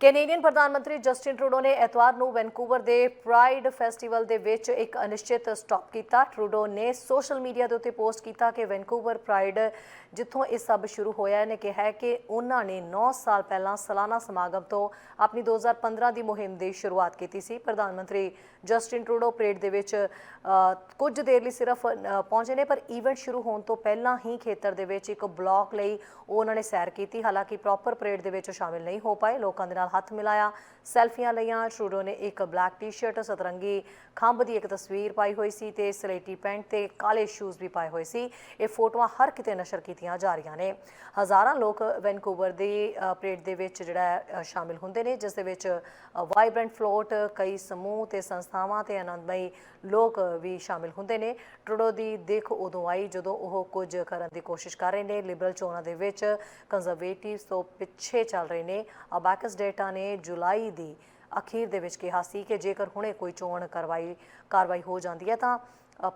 Canadian ਪ੍ਰਧਾਨ ਮੰਤਰੀ Justin Trudeau ਨੇ ਐਤਵਾਰ ਨੂੰ ਵੈਨਕੂਵਰ ਦੇ ਪ੍ਰਾਈਡ ਫੈਸਟੀਵਲ ਦੇ ਵਿੱਚ ਇੱਕ ਅਨਿਸ਼ਚਿਤ ਸਟਾਪ ਕੀਤਾ। ਟਰੂਡੋ ਨੇ ਸੋਸ਼ਲ ਮੀਡੀਆ ਦੇ ਉੱਤੇ ਪੋਸਟ ਕੀਤਾ ਕਿ ਵੈਨਕੂਵਰ ਪ੍ਰਾਈਡ ਜਿੱਥੋਂ ਇਹ ਸਭ ਸ਼ੁਰੂ ਹੋਇਆ ਨੇ ਕਿਹਾ ਹੈ ਕਿ ਉਹਨਾਂ ਨੇ 9 ਸਾਲ ਪਹਿਲਾਂ ਸਾਲਾਨਾ ਸਮਾਗਮ ਤੋਂ ਆਪਣੀ 2015 ਦੀ ਮੁਹਿੰਮ ਦੀ ਸ਼ੁਰੂਆਤ ਕੀਤੀ ਸੀ। ਪ੍ਰਧਾਨ ਮੰਤਰੀ ਜਸਟਿਨ ਟਰੂਡੋ ਪਰੇਡ ਦੇ ਵਿੱਚ ਕੁਝ ਦੇਰ ਲਈ ਸਿਰਫ ਪਹੁੰਚੇ ਨੇ, ਪਰ ਈਵੈਂਟ ਸ਼ੁਰੂ ਹੋਣ ਤੋਂ ਪਹਿਲਾਂ ਹੀ ਖੇਤਰ ਦੇ ਵਿੱਚ ਇੱਕ ਬਲਾਕ ਲਈ ਉਹ ਉਹਨਾਂ ਨੇ ਸੈਰ ਕੀਤੀ। ਹਾਲਾਂਕਿ ਪ੍ਰੋਪਰ ਪਰੇਡ ਦੇ ਵਿੱਚ ਉਹ ਸ਼ਾਮਿਲ ਨਹੀਂ ਹੋ ਪਾਏ। ਲੋਕਾਂ ਦੇ ਨਾਲ ਹੱਥ ਮਿਲਾਇਆ। ਸੈਲਫੀਆਂ ਲਈਆਂ। ਟਰੂਡੋ ਨੇ ਇੱਕ ਬਲੈਕ ਟੀ-ਸ਼ਰਟ ਸਤਰੰਗੀ ਖੰਭ ਦੀ ਇੱਕ ਤਸਵੀਰ ਪਾਈ ਹੋਈ ਸੀ ਤੇ ਸਲੇਟੀ ਪੈਂਟ ਤੇ ਕਾਲੇ ਸ਼ੂਜ਼ ਵੀ ਪਾਏ ਹੋਏ ਸੀ। ਇਹ ਫੋਟੋਆਂ ਹਰ ਕਿਤੇ ਨਸ਼ਰ ਕੀਤੀਆਂ ਜਾ ਰਹੀਆਂ ਨੇ। ਹਜ਼ਾਰਾਂ ਲੋਕ ਵੈਨਕੂਵਰ ਦੀ ਪਰੇਡ ਦੇ ਵਿੱਚ ਜਿਹੜਾ ਸ਼ਾਮਿਲ ਹੁੰਦੇ ਨੇ, ਜਿਸ ਦੇ ਵਿੱਚ ਵਾਈਬ੍ਰੈਂਟ ਫਲੋਟ ਕਈ ਸਮੂਹ ਤੇ ਸੰਸਥਾਵਾਂ ਤੇ ਆਨੰਦਮਈ ਲੋਕ ਵੀ ਸ਼ਾਮਿਲ ਹੁੰਦੇ ਨੇ। ਟਰੂਡੋ ਦੀ ਦੇਖ ਉਦੋਂ ਆਈ ਜਦੋਂ ਉਹ ਕੁਝ ਕਰਨ ਦੀ ਕੋਸ਼ਿਸ਼ ਕਰ ਰਹੇ ਨੇ। ਲਿਬਰਲ ਚੋਣਾਂ ਦੇ ਵਿੱਚ ਕੰਜ਼ਰਵੇਟਿਵਸ ਤੋਂ ਪਿੱਛੇ ਚੱਲ ਰਹੇ ਨੇ। ਅਬੈਕਸ ਡੇਟਾ ਨੇ ਜੁਲਾਈ ਦੀ ਅਖੀਰ ਦੇ ਵਿੱਚ ਕਿਹਾ ਸੀ ਕਿ ਜੇਕਰ ਹੁਣੇ ਕੋਈ ਚੋਣ ਕਰਵਾਈ, ਕਾਰਵਾਈ ਹੋ ਜਾਂਦੀ ਹੈ, ਤਾਂ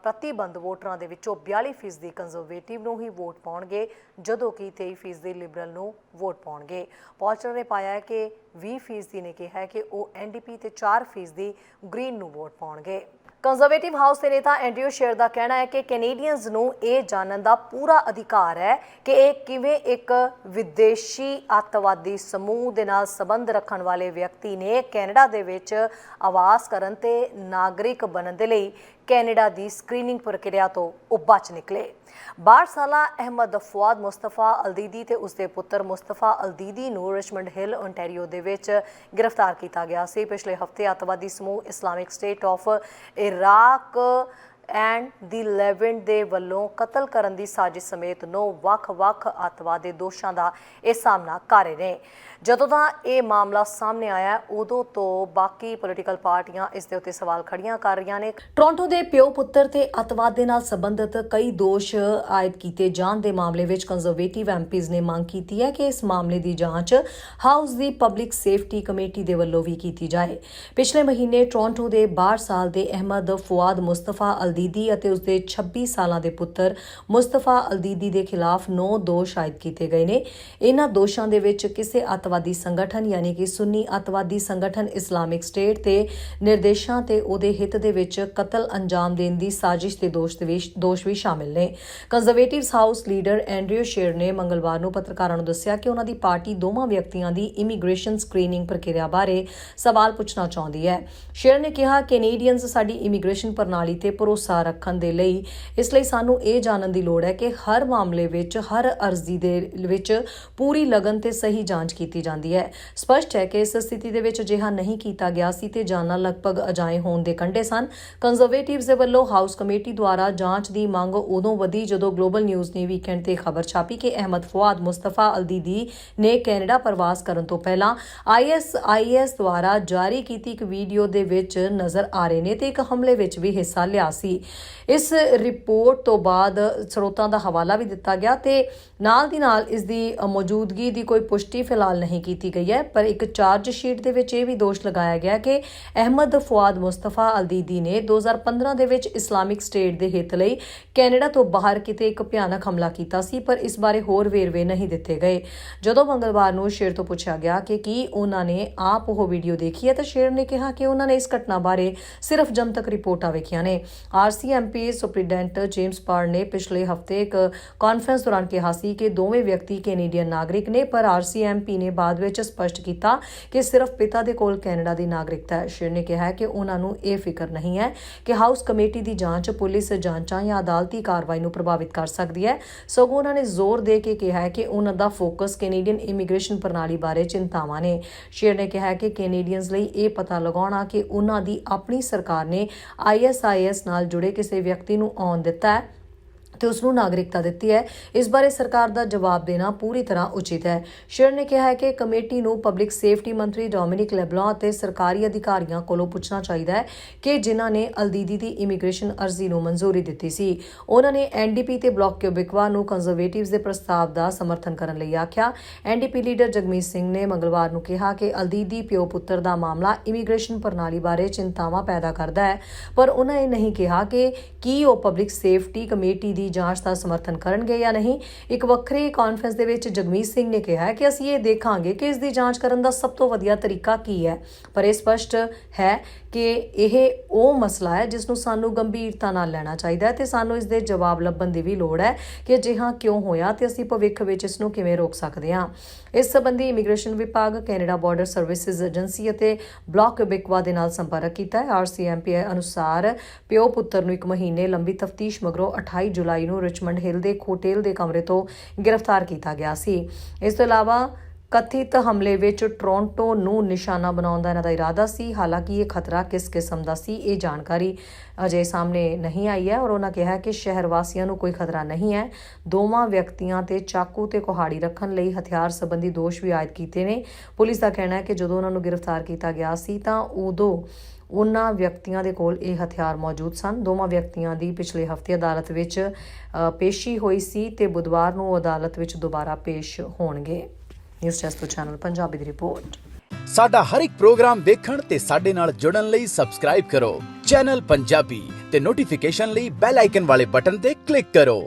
ਪ੍ਰਤੀਬੰਧ ਵੋਟਰਾਂ ਦੇ ਵਿੱਚੋਂ 42% ਦੀ ਕੰਜ਼ਰਵੇਟਿਵ ਨੂੰ ਹੀ ਵੋਟ ਪਾਉਣਗੇ, ਜਦੋਂ ਕਿ 23% ਦੀ ਲਿਬਰਲ ਨੂੰ ਵੋਟ ਪਾਉਣਗੇ। ਪੋਲਸਟਰ ਨੇ ਪਾਇਆ ਕਿ 20% ਨੇ ਕਿਹਾ ਕਿ ਉਹ ਐਨਡੀਪੀ ਤੇ 4% ਦੀ ਗ੍ਰੀਨ ਨੂੰ ਵੋਟ ਪਾਉਣਗੇ। ਕੰਜ਼ਰਵੇਟਿਵ ਹਾਊਸ ਦੇ ਨੇਤਾ ਐਂਡਰਿਊ ਸ਼ੇਰ ਦਾ ਕਹਿਣਾ ਹੈ ਕਿ ਕੈਨੇਡੀਅਨਸ ਨੂੰ ਇਹ ਜਾਣਨ ਦਾ ਪੂਰਾ ਅਧਿਕਾਰ ਹੈ ਕਿ ਇਹ ਕਿਵੇਂ ਇੱਕ ਵਿਦੇਸ਼ੀ ਅੱਤਵਾਦੀ ਸਮੂਹ ਦੇ ਨਾਲ ਸੰਬੰਧ ਰੱਖਣ ਵਾਲੇ ਵਿਅਕਤੀ ਨੇ ਕੈਨੇਡਾ ਦੇ ਵਿੱਚ ਆਵਾਸ ਕਰਨ ਤੇ ਨਾਗਰਿਕ ਬਣਨ ਦੇ ਲਈ ਕੈਨੇਡਾ ਦੀ ਸਕਰੀਨਿੰਗ ਪ੍ਰਕਿਰਿਆ ਤੋਂ ਉਹ ਬਚ ਨਿਕਲੇ। 62 ਸਾਲਾ ਅਹਿਮਦ ਫਵਾਦ ਮੁਸਤਫਾ ਅਲਦੀਦੀ ਤੇ ਉਸਦੇ ਪੁੱਤਰ ਮੁਸਤਫਾ ਅਲਦੀਦੀ ਨੂੰ ਰਿਚਮੰਡ ਹਿੱਲ ਓਨਟਾਰੀਓ ਦੇ ਵਿੱਚ ਗ੍ਰਿਫਤਾਰ ਕੀਤਾ ਗਿਆ ਸੀ। ਪਿਛਲੇ ਹਫ਼ਤੇ ਅੱਤਵਾਦੀ ਸਮੂਹ Islamic State of Iraq and the Levant ਦੇ ਵੱਲੋਂ ਕਤਲ ਕਰਨ ਦੀ ਸਾਜ਼ਿਸ਼ ਸਮੇਤ ਨੌ ਵੱਖ-ਵੱਖ ਅੱਤਵਾਦੀ ਦੋਸ਼ਾਂ ਦਾ ਇਹ ਸਾਹਮਣਾ ਕਰ ਰਹੇ। ਨੇ ਜਦੋਂ ਦਾ ਇਹ ਮਾਮਲਾ ਸਾਹਮਣੇ ਆਇਆ, ਉਦੋਂ ਤੋਂ ਬਾਕੀ ਪੋਲੀਟੀਕਲ ਪਾਰਟੀਆਂ ਇਸ ਦੇ ਉੱਤੇ ਸਵਾਲ ਖੜੀਆਂ ਕਰ ਰਹੀਆਂ ਨੇ। ਟੋਰਾਂਟੋ ਦੇ ਪਿਓ ਪੁੱਤਰ ਤੇ ਅੱਤਵਾਦ ਦੇ ਨਾਲ ਸੰਬੰਧਿਤ ਕਈ ਦੋਸ਼ ਆਇਦ ਕੀਤੇ ਜਾਣ ਦੇ ਮਾਮਲੇ ਵਿੱਚ ਕੰਜ਼ਰਵੇਟਿਵ ਐਮਪੀਜ਼ ਨੇ ਮੰਗ ਕੀਤੀ ਹੈ ਕਿ ਇਸ ਮਾਮਲੇ ਦੀ ਜਾਂਚ ਹਾਊਸ ਦੀ ਪਬਲਿਕ ਸੇਫਟੀ ਕਮੇਟੀ ਦੇ ਵੱਲੋਂ ਵੀ ਕੀਤੀ ਜਾਏ। ਪਿਛਲੇ ਮਹੀਨੇ ਟੋਰਾਂਟੋ ਦੇ 62 ਸਾਲ ਦੇ ਅਹਿਮਦ ਫੁਆਦ ਮੁਸਤਫਾ ਅਲ ਅਲਦੀਦੀ ਅਤੇ ਉਸਦੇ 26 ਸਾਲਾਂ ਦੇ ਪੁੱਤਰ ਮੁਸਤਫਾ ਅਲਦੀਦੀ ਦੇ ਖਿਲਾਫ 9 ਦੋਸ਼ ਆਇਦ ਕੀਤੇ ਗਏ ਨੇ। ਇਹਨਾਂ ਦੋਸ਼ਾਂ ਦੇ ਵਿੱਚ ਕਿਸੇ ਅੱਤਵਾਦੀ ਸੰਗਠਨ ਯਾਨੀ ਕਿ ਸੁੰਨੀ ਅੱਤਵਾਦੀ ਸੰਗਠਨ ਇਸਲਾਮਿਕ ਸਟੇਟ ਤੇ ਨਿਰਦੇਸ਼ਾਂ ਤੇ ਉਹਦੇ ਹਿੱਤ ਦੇ ਵਿੱਚ ਕਤਲ ਅੰਜਾਮ ਦੇਣ ਦੀ ਸਾਜ਼ਿਸ਼ ਦੇ ਦੋਸ਼ ਦੇ ਦੋਸ਼ ਵੀ ਸ਼ਾਮਿਲ ਨੇ। ਕੰਜ਼ਰਵੇਟਿਵਸ ਹਾਊਸ ਲੀਡਰ ਐਂਡਰਿਊ ਸ਼ੇਰ ਨੇ ਮੰਗਲਵਾਰ ਨੂੰ ਪੱਤਰਕਾਰਾਂ ਨੂੰ ਦੱਸਿਆ ਕਿ ਉਹਨਾਂ ਦੀ ਪਾਰਟੀ ਦੋਵਾਂ ਵਿਅਕਤੀਆਂ ਦੀ ਇਮੀਗ੍ਰੇਸ਼ਨ ਸਕਰੀਨਿੰਗ ਪ੍ਰਕਿਰਿਆ ਬਾਰੇ ਸਵਾਲ ਪੁੱਛਣਾ ਚਾਹੁੰਦੀ ਹੈ। ਸ਼ੇਰ ਨੇ ਕਿਹਾ, ਕੈਨੇਡੀਅਨਸ ਸਾਡੀ ਇਮੀਗ੍ਰੇਸ਼ਨ ਪ੍ਰਣਾਲੀ ਤੇ ਭਰੋਸਾ ਰੱਖਣ ਦੇ ਲਈ। ਇਸ ਲਈ ਸਾਨੂੰ ਇਹ ਜਾਣਨ ਦੀ ਲੋੜ ਹੈ ਕਿ ਹਰ ਮਾਮਲੇ ਵਿੱਚ, ਹਰ ਅਰਜ਼ੀ ਦੇ ਵਿੱਚ ਪੂਰੀ ਲਗਨ ਤੇ ਸਹੀ ਜਾਂਚ ਕੀਤੀ ਜਾਂਦੀ ਹੈ। ਸਪਸ਼ਟ ਹੈ ਕਿ ਇਸ ਸਥਿਤੀ ਦੇ ਵਿੱਚ ਅਜਿਹਾ ਨਹੀਂ ਕੀਤਾ ਗਿਆ ਸੀ ਤੇ ਜਾਨਾਂ ਲਗਭਗ ਅਜਾਏ ਹੋਣ ਦੇ ਕੰਢੇ ਸਨ। ਕੰਜ਼ਰਵੇਟਿਵਸ ਦੇ ਵੱਲੋਂ ਹਾਊਸ ਕਮੇਟੀ ਦੁਆਰਾ ਜਾਂਚ ਦੀ ਮੰਗ ਉਦੋਂ ਵਧੀ ਜਦੋਂ ਗਲੋਬਲ ਨਿਊਜ਼ ਨੇ ਵੀਕਐਂਡ ਤੇ ਖਬਰ ਛਾਪੀ ਕਿ ਅਹਿਮਦ ਫਵਾਦ ਮੁਸਤਫਾ ਅਲਦੀਦੀ ਨੇ ਕੈਨੇਡਾ ਪ੍ਰਵਾਸ ਕਰਨ ਤੋਂ ਪਹਿਲਾਂ ਆਈਐਸਆਈਐਸ ਦੁਆਰਾ ਜਾਰੀ ਕੀਤੀ ਇੱਕ ਵੀਡੀਓ ਦੇ ਵਿੱਚ ਨਜ਼ਰ ਆ ਰਹੇ ਨੇ ਤੇ ਇੱਕ ਹਮਲੇ ਵਿੱਚ ਵੀ ਹਿੱਸਾ ਲਿਆ ਸੀ। ਇਸ ਰਿਪੋਰਟ ਤੋਂ ਬਾਅਦ ਸਰੋਤਾਂ ਦਾ ਹਵਾਲਾ ਵੀ ਦਿੱਤਾ ਗਿਆ ਤੇ ਨਾਲ ਦੀ ਨਾਲ ਇਸ ਦੀ ਮੌਜੂਦਗੀ ਦੀ ਕੋਈ ਪੁਸ਼ਟੀ ਫਿਲਹਾਲ ਨਹੀਂ ਕੀਤੀ ਗਈ ਹੈ, ਪਰ ਇੱਕ ਚਾਰਜ ਸ਼ੀਟ ਦੇ ਵਿੱਚ ਇਹ ਵੀ ਦੋਸ਼ ਲਗਾਇਆ ਗਿਆ ਕਿ ਅਹਿਮਦ ਫੁਆਦ ਮੁਸਤਫਾ ਅਲਦੀਦੀ ਨੇ 2015 ਦੇ ਵਿੱਚ ਇਸਲਾਮਿਕ ਸਟੇਟ ਦੇ ਹਿੱਤ ਲਈ ਕੈਨੇਡਾ ਤੋਂ ਬਾਹਰ ਕਿਤੇ ਇੱਕ ਭਿਆਨਕ ਹਮਲਾ ਕੀਤਾ ਸੀ, ਪਰ ਇਸ ਬਾਰੇ ਹੋਰ ਵੇਰਵੇ ਨਹੀਂ ਦਿੱਤੇ ਗਏ। ਜਦੋਂ ਮੰਗਲਵਾਰ ਨੂੰ ਸ਼ੇਰ ਤੋਂ ਪੁੱਛਿਆ ਗਿਆ ਕਿ ਕੀ ਉਹਨਾਂ ਨੇ ਆਪ ਉਹ ਵੀਡੀਓ ਦੇਖੀ ਹੈ, ਤਾਂ ਸ਼ੇਰ ਨੇ ਕਿਹਾ ਕਿ ਉਹਨਾਂ ਨੇ ਇਸ ਘਟਨਾ ਬਾਰੇ ਸਿਰਫ ਜਨਤਕ ਰਿਪੋਰਟਾਂ ਵੇਖੀਆਂ ਨੇ। ਆਰਸੀਐਮਪੀ ਸੁਪਰੀਡੈਂਟ ਜੇਮਸ ਪਾਰ ਨੇ ਪਿਛਲੇ ਹਫ਼ਤੇ ਇੱਕ ਕਾਨਫਰੰਸ ਦੌਰਾਨ ਕਿਹਾ ਸੀ ਕਿ ਦੋਵੇਂ ਵਿਅਕਤੀ ਕੈਨੇਡੀਅਨ ਨਾਗਰਿਕ ਨੇ, ਪਰ ਆਰਸੀਐਮਪੀ ਨੇ ਬਾਅਦ ਵਿੱਚ ਸਪਸ਼ਟ ਕੀਤਾ ਕਿ ਸਿਰਫ ਪਿਤਾ ਦੇ ਕੋਲ ਕੈਨੇਡਾ ਦੀ ਨਾਗਰਿਕਤਾ ਹੈ। ਸ਼ੇਰ ਨੇ ਕਿਹਾ ਕਿ ਉਹਨਾਂ ਨੂੰ ਇਹ ਫਿਕਰ ਨਹੀਂ ਹੈ ਕਿ ਹਾਊਸ ਕਮੇਟੀ ਦੀ ਜਾਂਚ ਪੁਲਿਸ ਜਾਂਚਾਂ ਜਾਂ ਅਦਾਲਤੀ ਕਾਰਵਾਈ ਨੂੰ ਪ੍ਰਭਾਵਿਤ ਕਰ ਸਕਦੀ ਹੈ। ਸਗੋਂ ਉਹਨਾਂ ਨੇ ਜ਼ੋਰ ਦੇ ਕੇ ਕਿਹਾ ਕਿ ਉਹਨਾਂ ਦਾ ਫੋਕਸ ਕੈਨੇਡੀਅਨ ਇਮੀਗ੍ਰੇਸ਼ਨ ਪ੍ਰਣਾਲੀ ਬਾਰੇ ਚਿੰਤਾਵਾਂ ਨੇ। ਸ਼ੇਰ ਨੇ ਕਿਹਾ ਕਿ ਕੈਨੇਡੀਅਨਸ ਲਈ ਇਹ ਪਤਾ ਲਗਾਉਣਾ ਕਿ ਉਹਨਾਂ ਦੀ ਆਪਣੀ ਸਰਕਾਰ ਨੇ ਆਈਐਸਆਈਐਸ ਨਾਲ ਜੁੜੇ ਕਿਸੇ ਵਿਅਕਤੀ ਨੂੰ ਆਉਣ ਦਿੱਤਾ ਹੈ। ਤੇ ਉਸ ਨੂੰ ਨਾਗਰਿਕਤਾ ਦਿੱਤੀ ਹੈ। ਇਸ ਬਾਰੇ ਸਰਕਾਰ ਦਾ ਜਵਾਬ ਦੇਣਾ ਪੂਰੀ ਤਰ੍ਹਾਂ ਉਚਿਤ ਹੈ। ਸ਼ੇਰ ਨੇ ਕਿਹਾ ਹੈ ਕਿ ਕਮੇਟੀ ਨੂੰ ਪਬਲਿਕ ਸੇਫਟੀ ਮੰਤਰੀ ਡੋਮਿਨਿਕ ਲੈਬਲੌਂ ਅਤੇ ਸਰਕਾਰੀ ਅਧਿਕਾਰੀਆਂ ਕੋਲੋਂ ਪੁੱਛਣਾ ਚਾਹੀਦਾ ਹੈ ਕਿ ਜਿਨ੍ਹਾਂ ਨੇ ਅਲਦੀਦੀ ਦੀ ਇਮੀਗ੍ਰੇਸ਼ਨ ਅਰਜ਼ੀ ਨੂੰ ਮਨਜ਼ੂਰੀ ਦਿੱਤੀ ਸੀ। ਉਹਨਾਂ ਨੇ ਐਨਡੀਪੀ ਤੇ ਬਲਾਕ ਕਿਊਬਿਕਵਾ ਨੂੰ ਕੰਜ਼ਰਵੇਟਿਵਸ ਦੇ ਪ੍ਰਸਤਾਵ ਦਾ ਸਮਰਥਨ ਕਰਨ ਲਈ ਆਖਿਆ। ਐਨਡੀਪੀ ਲੀਡਰ ਜਗਮੀਤ ਸਿੰਘ ਨੇ ਮੰਗਲਵਾਰ ਨੂੰ ਕਿਹਾ ਕਿ ਅਲਦੀਦੀ ਪਿਓ ਪੁੱਤਰ ਦਾ ਮਾਮਲਾ ਇਮੀਗ੍ਰੇਸ਼ਨ ਪ੍ਰਣਾਲੀ ਬਾਰੇ ਚਿੰਤਾਵਾਂ ਪੈਦਾ ਕਰਦਾ ਹੈ, ਪਰ ਉਹਨਾਂ ਇਹ ਨਹੀਂ ਕਿਹਾ ਕਿ ਕੀ ਉਹ ਪਬਲਿਕ ਸੇਫਟੀ ਕਮੇਟੀ ਦੀ ਜਾਂਚ ਦਾ ਸਮਰਥਨ ਕਰਨਗੇ ਜਾਂ ਨਹੀਂ? ਇੱਕ ਵੱਖਰੀ ਕਾਨਫਰੰਸ ਦੇ ਵਿੱਚ ਜਗਮੀਤ ਸਿੰਘ ਨੇ ਕਿਹਾ ਕਿ ਅਸੀਂ ਇਹ ਦੇਖਾਂਗੇ ਕਿ ਇਸ ਦੀ ਜਾਂਚ ਕਰਨ ਦਾ ਸਭ ਤੋਂ ਵਧੀਆ ਤਰੀਕਾ ਕੀ ਹੈ। ਪਰ ਇਹ ਸਪਸ਼ਟ ਹੈ ਕਿ ਇਹ ਉਹ ਮਸਲਾ ਹੈ ਜਿਸ ਨੂੰ ਸਾਨੂੰ ਗੰਭੀਰਤਾ ਨਾਲ ਲੈਣਾ ਚਾਹੀਦਾ ਹੈ ਤੇ ਸਾਨੂੰ ਇਸ ਦੇ ਜਵਾਬ ਲੱਭਣ ਦੀ ਵੀ ਲੋੜ ਹੈ ਕਿ ਅਜਿਹਾ ਕਿਉਂ ਹੋਇਆ ਤੇ ਅਸੀਂ ਭਵਿੱਖ ਵਿੱਚ ਇਸ ਨੂੰ ਕਿਵੇਂ ਰੋਕ ਸਕਦੇ ਹਾਂ। ਇਸ ਸੰਬੰਧੀ ਇਮੀਗ੍ਰੇਸ਼ਨ ਵਿਭਾਗ, ਕੈਨੇਡਾ ਬਾਰਡਰ ਸਰਵਿਸਿਜ਼ ਏਜੰਸੀ ਅਤੇ ਬਲਾਕ ਬਿਕਵਾ ਦੇ ਨਾਲ ਸੰਪਰਕ ਕੀਤਾ ਹੈ। ਆਰਸੀਐਮਪੀ ਅਨੁਸਾਰ ਪਿਓ ਪੁੱਤਰ ਨੂੰ ਇੱਕ ਮਹੀਨੇ ਲੰਬੀ ਤਫਤੀਸ਼ ਮਗਰੋਂ 28 ਜੁਲਾਈ ਨੂੰ ਰਿਚਮੰਡ ਹਿੱਲ ਦੇ ਇੱਕ ਹੋਟਲ ਦੇ ਕਮਰੇ ਤੋਂ ਗ੍ਰਿਫਤਾਰ ਕੀਤਾ ਗਿਆ ਸੀ। ਇਸ ਤੋਂ ਇਲਾਵਾ ਕਥਿਤ ਹਮਲੇ ਵਿੱਚ ਟੋਰਾਂਟੋ ਨੂੰ ਨਿਸ਼ਾਨਾ ਬਣਾਉਣ ਦਾ ਇਹਨਾਂ ਦਾ ਇਰਾਦਾ ਸੀ। ਹਾਲਾਂਕਿ ਇਹ ਖਤਰਾ ਕਿਸ ਕਿਸਮ ਦਾ ਸੀ, ਇਹ ਜਾਣਕਾਰੀ ਅਜੇ ਸਾਹਮਣੇ ਨਹੀਂ ਆਈ ਹੈ ਔਰ ਉਹਨਾਂ ਕਿਹਾ ਕਿ ਸ਼ਹਿਰ ਵਾਸੀਆਂ ਨੂੰ ਕੋਈ ਖਤਰਾ ਨਹੀਂ ਹੈ। ਦੋਵਾਂ ਵਿਅਕਤੀਆਂ ਤੇ ਚਾਕੂ ਤੇ ਕੁਹਾੜੀ ਰੱਖਣ ਲਈ ਹਥਿਆਰ ਸੰਬੰਧੀ ਦੋਸ਼ ਵੀ ਆਇਦ ਕੀਤੇ ਨੇ। ਪੁਲਿਸ ਦਾ ਕਹਿਣਾ ਹੈ ਕਿ ਜਦੋਂ ਉਹਨਾਂ ਨੂੰ ਗ੍ਰਿਫਤਾਰ ਕੀਤਾ ਗਿਆ ਸੀ ਤਾਂ ਉਦੋਂ ਉਹਨਾਂ ਵਿਅਕਤੀਆਂ ਦੇ ਕੋਲ ਇਹ ਹਥਿਆਰ ਮੌਜੂਦ ਸਨ। ਦੋਵਾਂ ਵਿਅਕਤੀਆਂ ਦੀ ਪਿਛਲੇ ਹਫ਼ਤੇ ਅਦਾਲਤ ਵਿੱਚ ਪੇਸ਼ੀ ਹੋਈ ਸੀ ਤੇ ਬੁੱਧਵਾਰ ਨੂੰ ਅਦਾਲਤ ਵਿੱਚ ਦੁਬਾਰਾ ਪੇਸ਼ ਹੋਣਗੇ। ਨਿਊਜ਼ ਚੈਸਟ ਚੈਨਲ ਪੰਜਾਬੀ ਦੀ ਰਿਪੋਰਟ। ਸਾਡਾ ਹਰ ਇੱਕ ਪ੍ਰੋਗਰਾਮ ਦੇਖਣ ਤੇ ਸਾਡੇ ਨਾਲ ਜੁੜਨ ਲਈ ਸਬਸਕ੍ਰਾਈਬ ਕਰੋ। ਚੈਨਲ ਪੰਜਾਬੀ ਤੇ ਨੋਟੀਫਿਕੇਸ਼ਨ ਲਈ ਬੈਲ ਆਈਕਨ ਵਾਲੇ ਬਟਨ ਤੇ ਕਲਿੱਕ ਕਰੋ।